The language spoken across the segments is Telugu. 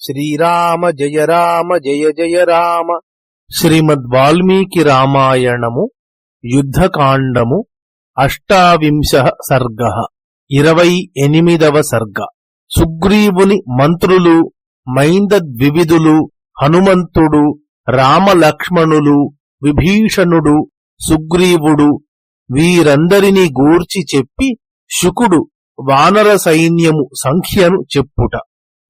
శ్రీరామ జయ రామ జయ జయ రామ. శ్రీమద్ వాల్మీకి రామాయణము యుద్ధకాండము అష్టావింశ సర్గ ఇరవై ఎనిమిదవ సర్గ. సుగ్రీవుని మంత్రులు మైందద్వివిధులు హనుమంతుడు రామలక్ష్మణులు విభీషణుడు సుగ్రీవుడు వీరందరినీ గూర్చి చెప్పి శుకుడు వానర సైన్యము సంఖ్యను చెప్పుట.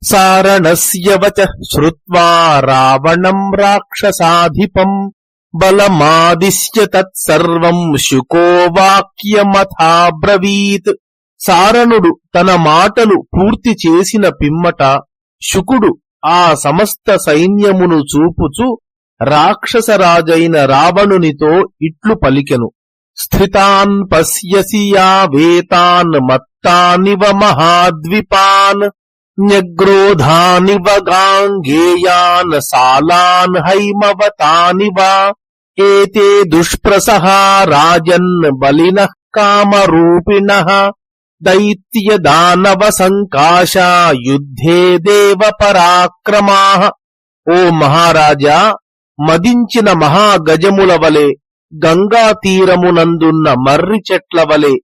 సారణస్య వచ శ్రుత్వా రావణం రాక్షసాధిపం బలమాదిశ్య తత్సర్వం శుకో వాక్యమథాబ్రవీత్ సారణుడు తన మాటలు పూర్తి చేసిన పిమ్మట శుకుడు ఆ సమస్త సైన్యమును చూపుచు రాక్షసరాజైన రావణునితో ఇట్లు పలికెను స్థితాన్ పశ్యసి యా వేతాన్ మత్తానివ మహాద్విపాన్ న్యగ్రోధానివ గాంగేయాన్ సాలాన్ హైమవతానివ ఏతే దుష్ప్రసహా రాజన్ బలిన కామరూపిణ దైత్య దానవ సంకాశా యుద్ధే దేవ పరాక్రమా ఓ మహారాజా మదించిన మహాగజముల వలె గంగా తీరమునందున్న మర్రి చెట్ల వలె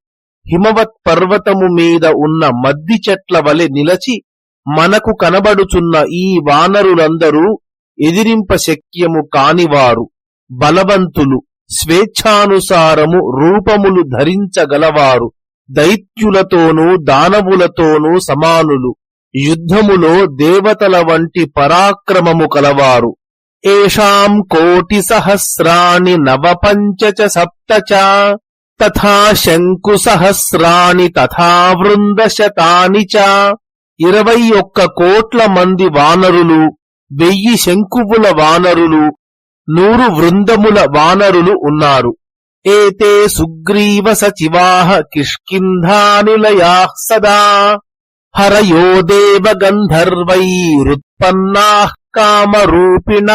హిమవత్ పర్వతము మీద ఉన్న మద్ది చెట్ల వలె నిలచి మనకు కనబడుచున్న ఈ వానరులందరూ ఎదిరింప శక్యము కానివారు బలవంతులు స్వేచ్ఛానుసారము రూపములు ధరించగలవారు దైత్యులతోనూ దానవులతోనూ సమానులు. యుద్ధములో దేవతల వంటి పరాక్రమము కలవారు. ఏషాం కోటి సహస్రాణి నవ పంచ చ సప్త చ తథా శంకు సహస్రాణి తథా వృందశతాని చ. ఇరవై ఒక్క కోట్ల మంది వానరులు వెయ్యి శంకువుల వానరులు నూరు వృందముల వానరులు ఉన్నారు. ఏతే సుగ్రీవ సచివాహ కిష్కింధానిలయా సదా. హరయో దేవగంధర్వైరుత్పన్నా కామరూపిణ.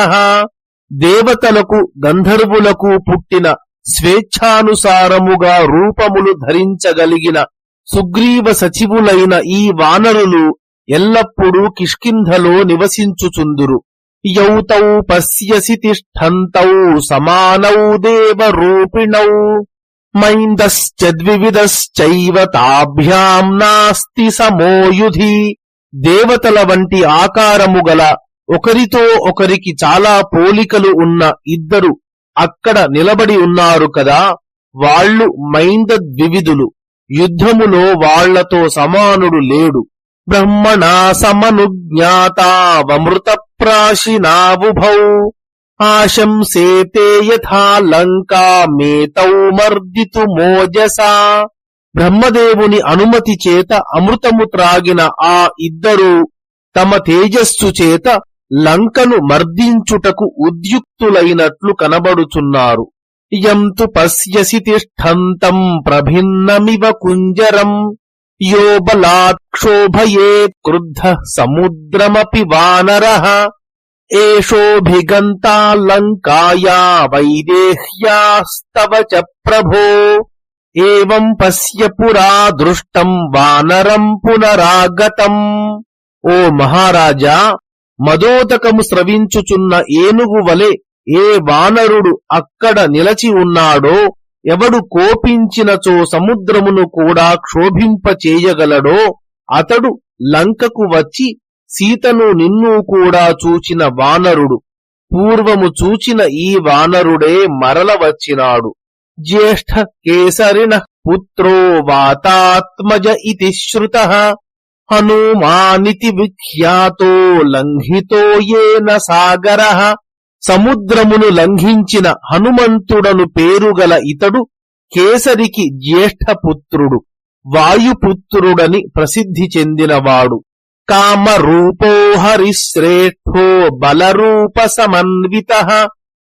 దేవతలకు గంధర్వులకు పుట్టిన స్వేచ్ఛానుసారముగా రూపములు ధరించగలిగిన సుగ్రీవ సచివులైన ఈ వానరులు ఎల్లప్పుడూ కిష్కింధలో నివసించుచుందురు. యౌతౌ పశ్యసి తిష్టంతౌ సమానౌ దేవరూపిణౌ. మైందశ్చద్వివిధశ్చైవ తాభ్యాం నాస్తి సమోయుధి. దేవతల వంటి ఆకారము గల ఒకరితో ఒకరికి చాలా పోలికలు ఉన్న ఇద్దరు అక్కడ నిలబడి ఉన్నారు కదా వాళ్ళు మైందద్వివిధులు. యుద్ధములో వాళ్ళతో సమానుడు లేడు. బ్రహ్మణా సమనుజ్ఞాతావమృత ప్రాశినాబుభౌ ఆశంసేతే యథా లంకా మేతౌ మర్దితు మోజసా. బ్రహ్మదేవుని అనుమతి చేత అమృతము త్రాగిన ఆ ఇద్దరు తమ తేజస్సు చేత లంకను మర్దించుటకు ఉద్యుక్తులైనట్లు కనబడుచున్నారు. యంతు పశ్యసి తిష్టంతం ప్రభిన్నమివ కుంజరం. యో బలాక్షోభయే క్రుద్ధ సముద్రమపి వానర. ఏషోభిగంతాలంకాయా వైదేహ్యాస్తవ చ ప్రభో. ఏం పశ్య పురా దృష్టం వానరం పునరాగతం. ఓ మహారాజా మదోదకము స్రవించుచున్న ఏనుగు వలె ఏ వానరుడు అక్కడ నిలచి ఉన్నాడో ఎవడు కోపించినచో సముద్రమును కూడా క్షోభింపచేయగలడో అతడు లంకకు వచ్చి సీతను నిన్ను కూడా చూచిన వానరుడు పూర్వము చూచిన ఈ వానరుడే మరల వచ్చినాడు. జ్యేష్ఠ కేసరిణ పుత్రో వాతాత్మజ ఇతి శ్రుత హనుమానితి విఖ్యాతో లంఘితో ఏన సాగర. సముద్రమును లంఘించిన హనుమంతుడను పేరుగల ఇతడు కేసరికి జ్యేష్ఠపుత్రుడు వాయుపుత్రుడని ప్రసిద్ధి చెందినవాడు. కామరూపో హరిశ్రేష్ఠో బలరూప సమన్విత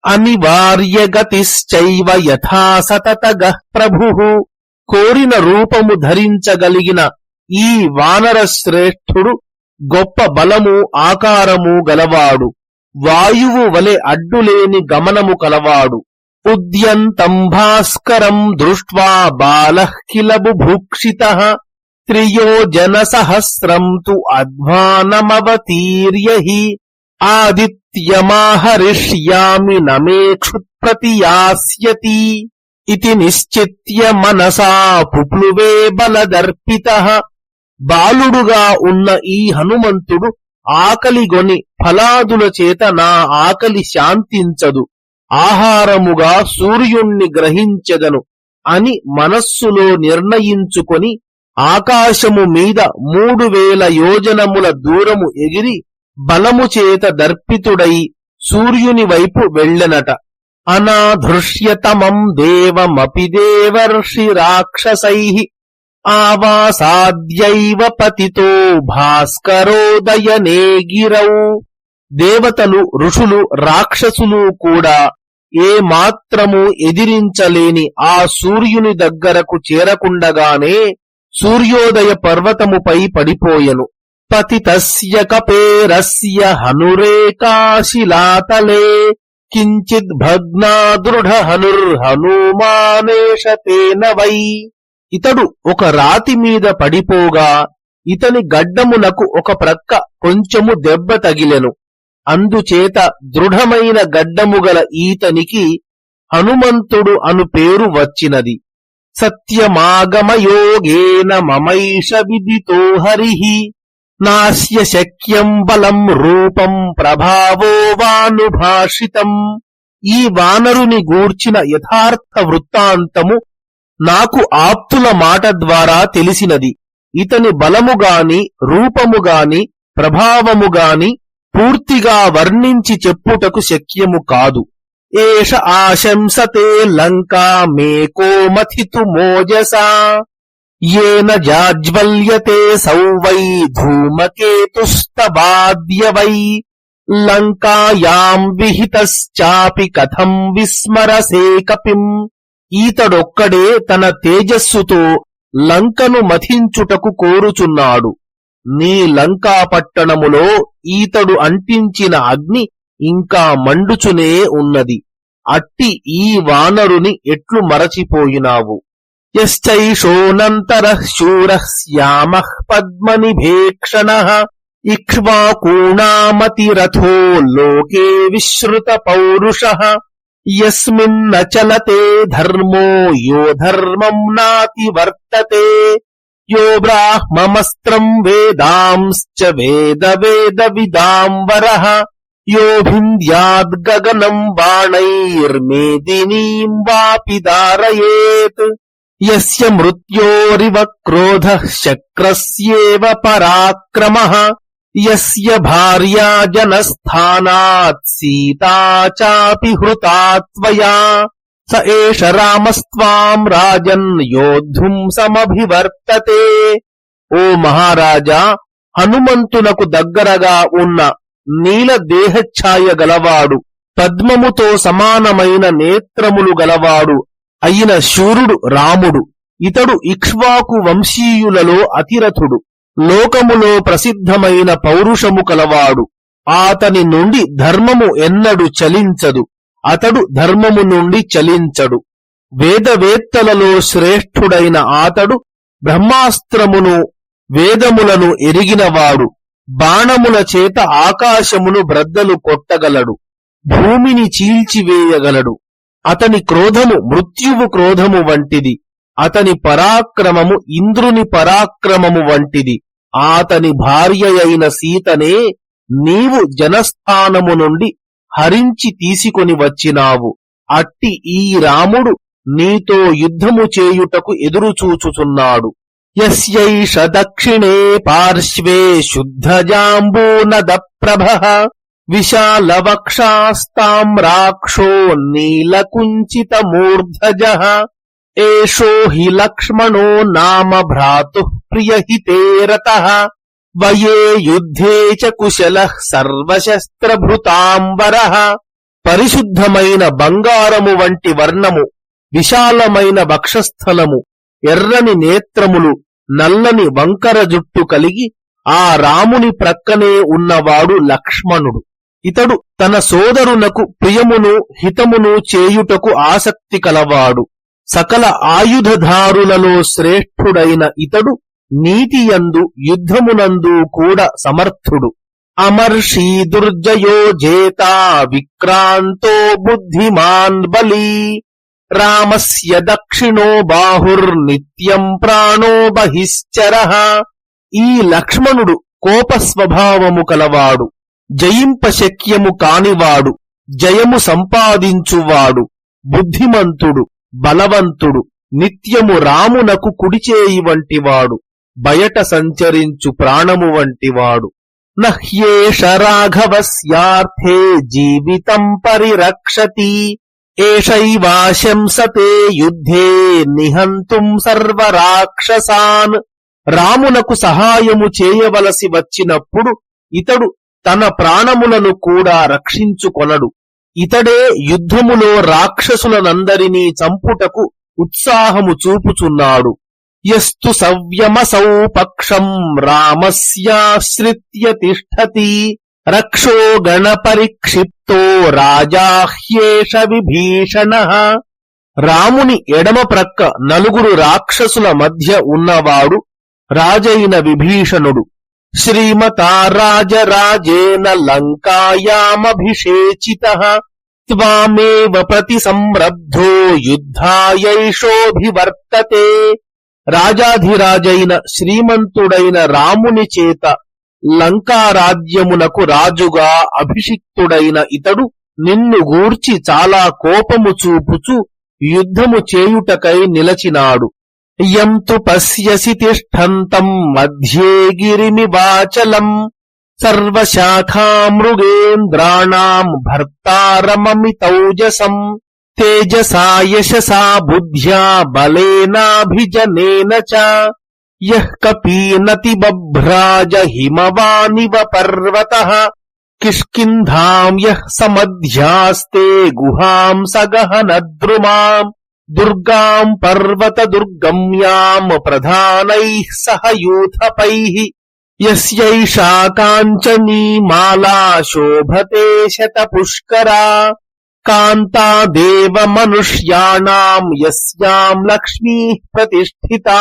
అనివార్య గతిశ్చైవ యథా సతతగ ప్రభు. కోరిన రూపము ధరించగలిగిన ఈ వానర శ్రేష్ఠుడు గొప్ప బలము ఆకారము గలవాడు. వాయువు వలె అడ్డులేని గమనము కలవాడు. ఉద్యంతంభాస్కరం దృష్ట్వా బాలః కిల బుభూక్షిత సహస్రం తు అధ్వానమవతీర్య ఆదిత్యమాహరిష్యామి ఆదిత్యమాహరిష్యామి నమేక్షుత్ప్రతియాస్యతి ఇది నిశ్చిత్య మనసా పుప్లువే బలదర్పిత. బాలుడుగా ఉన్న ఈ హనుమంతుడు ఆకలిగొని ఫలాదుల చేత నా ఆకలి శాంతించదు. ఆహారముగా సూర్యుణ్ణి గ్రహించెదను అని మనస్సులో నిర్ణయించుకొని ఆకాశము మీద మూడు వేల యోజనముల దూరము ఎగిరి బలము చేత దర్పితుడై సూర్యుని వైపు వెళ్ళెనట. అనాధృష్యతమం దేవమపి దేవర్షి రాక్షసై ఆవాసాద్యైవ పతితో భాస్కరోదయనే గిరౌ. దేవతలు ఋషులు రాక్షసులు కూడా ఏ మాత్రము ఎదిరించలేని ఆ సూర్యుని దగ్గరకు చేరకుండగానే సూర్యోదయ పర్వతముపై పడిపోయెను. పతితస్య కపేరస్య హనురేకాశిలాతలే కించిద్ భగ్నా దృఢ హనుర్హనుమానేషతేన వై ఇతడు ఒక రాతి మీద పడిపోగా ఇతని గడ్డమునకు ఒక ప్రక్క కొంచెము దెబ్బ తగిలెను. అందుచేత దృఢమైన గడ్డముగల ఈతనికి హనుమంతుడు అను పేరు వచ్చినది. సత్యమాగమయోగేన మమైష విదితో హరి నాస్య శక్యం బలం రూపం ప్రభావో వానుభాషితం. ఈ వానరుని గూర్చిన యథార్థ వృత్తాంతము నాకు ఆప్తుల మాట ద్వారా తెలిసినది. ఇతని బలముగాని రూపముగాని ప్రభావముగాని పూర్తిగా వర్ణించి చెప్పుటకు శక్యము కాదు. ఏష ఆశంసతే లంకా మేకో మథితు మోజసా. ఏన జాజ్వల్యతే సౌవై ధూమకేతుస్తవాద్యవై లంకాయాం విహితశ్చాపి కథం విస్మరసే కపిం. ఈతడొక్కడే తన తేజస్సుతో లంకను మథించుటకు కోరుచున్నాడు. నీ లంకాపట్టణములో ఈతడు అంటించిన అగ్ని ఇంకా మండుచునే ఉన్నది. అట్టి ఈ వానరుని ఎట్లు మరచిపోయినావు? యశ్చైషోనంతర శూర శ్యామ పద్మనిభేక్షణ ఇక్ష్వాకూణామతిరథో లోకే విశ్రుత పౌరుష యస్మిన్న చలతే ధర్మో యో ధర్మం నాతి వర్తతే యో బ్రాహ్మమస్త్రం వేదాంశ్చ వేద వేద విదాంబర యో భింద్యాద్గగనం బాణైర్మేదినీం వాపి దారయేత్ యస్య మృత్యోరివ క్రోధ శక్రస్యేవ పరాక్రమః యస్య భార్యా జనస్థానాత్ సీతా చాపి హృతా త్వయా స ఏష రామస్త్వాం రాజన్ యోద్ధుం సమభివర్తతే. ఓ మహారాజా హనుమంతునకు దగ్గరగా ఉన్న నీల దేహఛాయ గలవాడు పద్మముతో సమానమైన నేత్రములు గలవాడు అయిన శూరుడు రాముడు. ఇతడు ఇక్ష్వాకు వంశీయులలో అతిరథుడు లోకములో ప్రసిద్ధమైన పౌరుషము కలవాడు. ఆతని నుండి ధర్మము ఎన్నడు చలించదు. అతడు ధర్మము నుండి చలించడు. వేదవేత్తలలో శ్రేష్ఠుడైన ఆతడు బ్రహ్మాస్త్రమును వేదములను ఎరిగినవాడు. బాణముల చేత ఆకాశమును బ్రద్దలు కొట్టగలడు. భూమిని చీల్చివేయగలడు. అతని క్రోధము మృత్యువు క్రోధము వంటిది. అతని పరాక్రమము ఇంద్రుని పరాక్రమము వంటిది. ఆతని భార్య అయిన సీతనే నీవు జనస్థానము నుండి హరించి తీసుకొని వచ్చినావు. అట్టి ఈ రాముడు నీతో యుద్ధము చేయుటకు ఎదురుచూచుచున్నాడు యస్యైష దక్షిణే పార్శ్వే శుద్ధజాంబూనద ప్రభ విశాలవక్షాస్తామ్రాక్షో నీలకుంచిత మూర్ధజ ఏషో హి లక్ష్మణో నామ భ్రాతు ప్రియహితే రతః. వయే యుద్ధే చ కుశల సర్వశస్త్రభృతాంబర. పరిశుద్ధమైన బంగారము వంటి వర్ణము విశాలమైన వక్షస్థలము ఎర్రని నేత్రములు నల్లని వంకర జుట్టు కలిగి ఆ రాముని ప్రక్కనే ఉన్నవాడు లక్ష్మణుడు. ఇతడు తన సోదరునకు ప్రియమును హితమును చేయుటకు ఆసక్తి కలవాడు. సకల ఆయుధధారులలో శ్రేష్ఠుడైన ఇతడు నీతియందు యుద్ధమునందు కూడా సమర్థుడు. అమర్షీ దుర్జయో జేత విక్రాంతో బుద్ధిమాన్ బలీ. రామస్య దక్షిణో బాహుర్నిత్యం ప్రాణో బహిశ్చర. ఈ లక్ష్మణుడు కోప స్వభావము కలవాడు జయింపశక్యము కానివాడు. జయము సంపాదించువాడు. బుద్ధిమంతుడు బలవంతుడు నిత్యము రామునకు కుడిచేయి వంటివాడు. బయట సంచరించు ప్రాణము వంటివాడు. నహ్యేష రాఘవస్యార్థే జీవితం పరిరక్షతి. ఏషైవాశంసతే యుద్ధే నిహంతుం సర్వరాక్షసాన్. రామునకు సహాయము చేయవలసి వచ్చినప్పుడు ఇతడు తన ప్రాణములను కూడా రక్షించుకొనడు. ఇతడే యుద్ధములో రాక్షసులనందరినీ చంపుటకు ఉత్సాహము చూపుచున్నాడు. యస్తు సవ్యమసౌ పక్షం రామస్యాశ్రిత్య తిష్టతి రక్షో గణపరిక్షిప్తో రాజాహ్యేష విభీషణ. రాముని ఎడమ ప్రక్క నలుగురు రాక్షసుల మధ్య ఉన్నవాడు రాజైన విభీషణుడు. శ్రీమతా రాజరాజేన లంకాయామభిషేచిత. త్వామేవ ప్రతి సంరబ్ధో యుద్ధాయైషోభివర్తతే రాజాధిరాజైన శ్రీమంతుడైన రాముని చేత లంకారాజ్యమునకు రాజుగా అభిషిక్తుడైన ఇతడు నిన్ను గూర్చి చాలా కోపము చూపుచు యుద్ధము చేయుటకై నిలచినాడు. యంతు పశ్యసి తిష్టంతం మధ్యే గిరిమివాచలం సర్వశాఖామృగేంద్రాణం భర్తారమమితౌజసం तेजसा यशसा बुद्ध्या बलेनाजन च। यः कपीनति बभ्राज हिमवानिव पर्वतः किष्किन्धाम् यः समध्यास्ते गुहाम् स गहनद्रुमाम् दुर्गाम् पर्वतदुर्गम्याम् प्रधानैः सह यूथपैः। यस्यैषा काञ्चनी माला शोभते शतपुष्करा। కాంతా దేవ మనుష్యాణాం యస్యాం లక్ష్మీ ప్రతిష్ఠితా.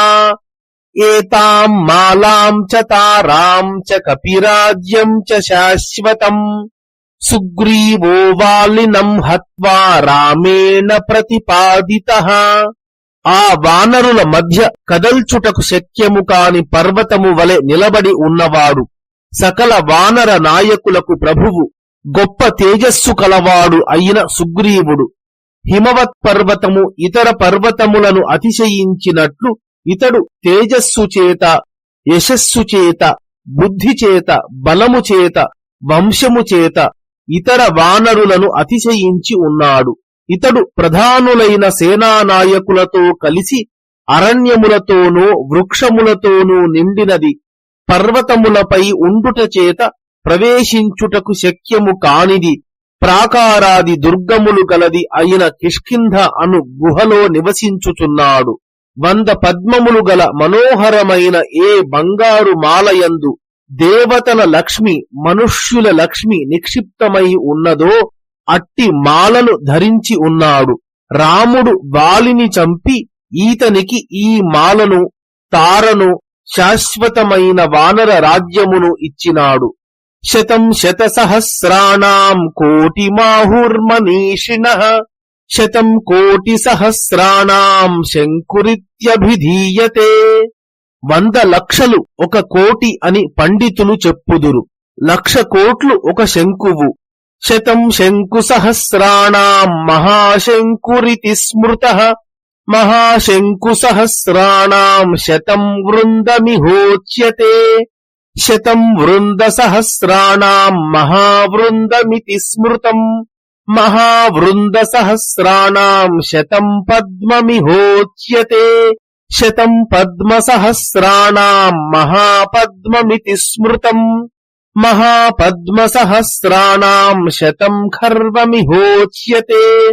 ఏతాం మాలాం చ తారాం చ కపిరాజ్యం చ శాశ్వతం. సుగ్రీవో వాలినం హత్వా రామేణ ప్రతిపాదిత. ఆ వానరుల మధ్య కదల్చుటకు శక్యము కాని పర్వతము వలె నిలబడి ఉన్నవాడు సకల వానర నాయకులకు ప్రభువు గొప్ప తేజస్సు కలవాడు అయిన సుగ్రీవుడు. హిమవత్ పర్వతము ఇతర పర్వతములను అతిశయించినట్లు ఇతడు తేజస్సు చేత యశస్సు చేత బుద్ధి చేత బలము చేత వంశము చేత ఇతర వానరులను అతిశయించి ఉన్నాడు. ఇతడు ప్రధానులైన సేనానాయకులతో కలిసి అరణ్యములతోనూ వృక్షములతోనూ నిండినది. పర్వతములపై ఉండుట చేత ప్రవేశించుటకు శక్యము కానిది ప్రాకారాది దుర్గములు గలది అయిన కిష్కింధ అను గుహలో నివసించుచున్నాడు. వంద పద్మములు గల మనోహరమైన ఏ బంగారు మాలయందు దేవతల లక్ష్మి మనుష్యుల లక్ష్మి నిక్షిప్తమై ఉన్నదో అట్టి మాలను ధరించి ఉన్నాడు. రాముడు వాలిని చంపి ఈతనికి ఈ మాలను తారను శాశ్వతమైన వానర రాజ్యమును ఇచ్చినాడు. శతం శత సహస్రాణం కోటి మాహుర్మనీషిణ శతం కోటి సహస్రాణం శంకురిత్యభిధీయతే. వంద లక్షలు ఒక కోటి అని పండితులు చెప్పుదురు. లక్ష కోట్లు ఒక శంకువు. శతం శంకు సహస్రాణం మహాశంకురితి స్మృత మహాశంకు సహస్రాణం శతం వృందమిహోచ్యతే. శతం వృంద సహస్రాణం మహావృందమితి స్మృతం. మహావృంద సహస్రాణం శతం పద్మమిహోచ్యతే. శతం పద్మసహస్రాణం మహాపద్మమితి స్మృతం. మహాపద్మసహస్రాణం శతం ఖర్వమిహోచ్యతే.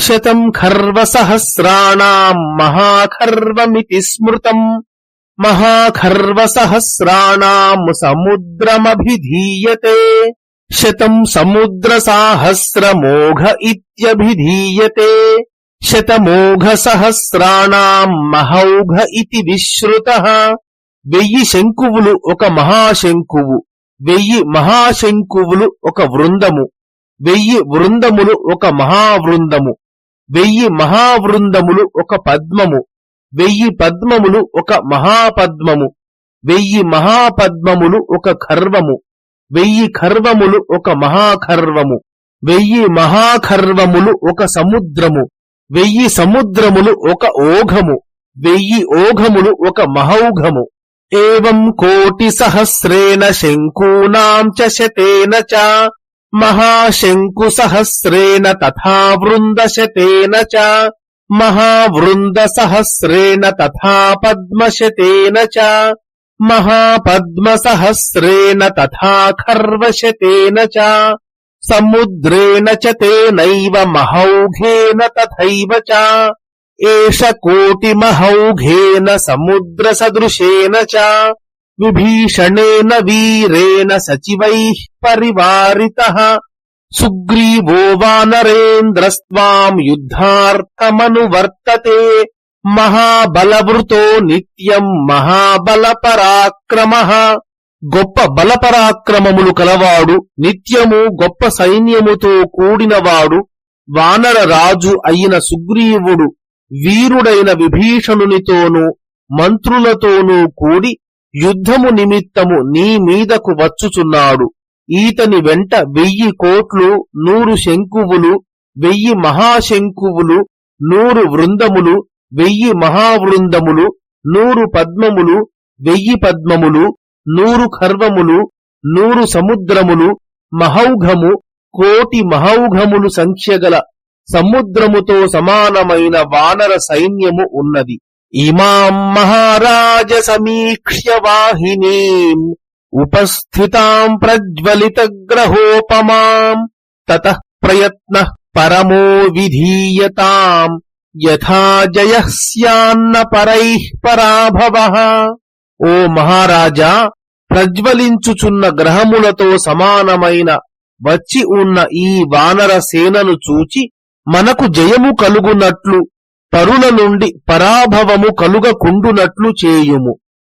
శతం ఖర్వసహస్రాణం మహాఖర్వమితి స్మృతం. మహాఖర్వసహస్రాణం సముద్రమభిధీయతే శతం సముద్రసాహస్రమోఘ ఇత్యభిధీయతే శతమోఘసహస్రాణం మహౌఘ ఇతి విశ్రుత. వెయ్యి శంకువులు ఒక మహాశంకువు వెయ్యి మహాశంకువులు ఒక వృందము వెయ్యి వృందములు ఒక మహావృందము వెయ్యి మహావృందములు ఒక పద్మము వెయ్యి పద్మములు ఒక మహాపద్మము. వెయ్యి మహాపద్మములు ఒక ఖర్వము. వెయ్యి ఖర్వములు ఒక మహాఖర్వము. వెయ్యి మహాఖర్వములు ఒక సముద్రము. వెయ్యి సముద్రములు ఒక ఓఘము. వెయ్యి ఓఘములు ఒక మహౌఘము. ఏం కోటి సహస్రేణ శంకూనాం చ శతేన చ. మహాశంకు సహస్రేణ తథా చ. మహావృంద సహస్రేణ తథా పద్మశతేన చ. మహాపద్మ సహస్రేణ తథా ఖర్వశతేన చ. సముద్రేణ చ తేనైవ మహౌఘేన తథైవ చ. ఏష కోటిమహౌఘేన సముద్రసదృశేన చ. విభీషణేన వీరేణ సచివైః పరివారితः. సుగ్రీవో వానరేంద్రస్వాం యుద్ధార్థమనువర్తతే మహాబలవృతో నిత్యం మహాబల పరాక్రమ గొప్ప బలపరాక్రమములు కలవాడు నిత్యము గొప్ప సైన్యముతో కూడినవాడు వానర రాజు అయిన సుగ్రీవుడు వీరుడైన విభీషణునితోనూ మంత్రులతోనూ కూడి యుద్ధము నిమిత్తము నీ మీదకు వచ్చుచున్నాడు. ఈతని వెంట వెయ్యి కోట్లు నూరు శంకువులు వెయ్యి మహాశంకువులు నూరు వృందములు వెయ్యి మహావృందములు నూరు పద్మములు వెయ్యి పద్మములు నూరు ఖర్వములు నూరు సముద్రములు మహౌఘము కోటి మహౌఘములు సంఖ్యగల సముద్రముతో సమానమైన వానర సైన్యము ఉన్నది. ఇమాం మహారాజ సమీక్ష్య వాహినీం ఉపస్థితాం ప్రజ్వలిత గ్రహోపమాం తత ప్రయత్న పరమో విధీయతాం యథా జయ స్యాన్న పరైః పరాభవ. ఓ మహారాజా ప్రజ్వలించుచున్న గ్రహములతో సమానమైన వచ్చి ఉన్న ఈ వానర సేనను చూచి మనకు జయము కలుగునట్లు పరుల నుండి పరాభవము కలుగకుండునట్లు చేయుము.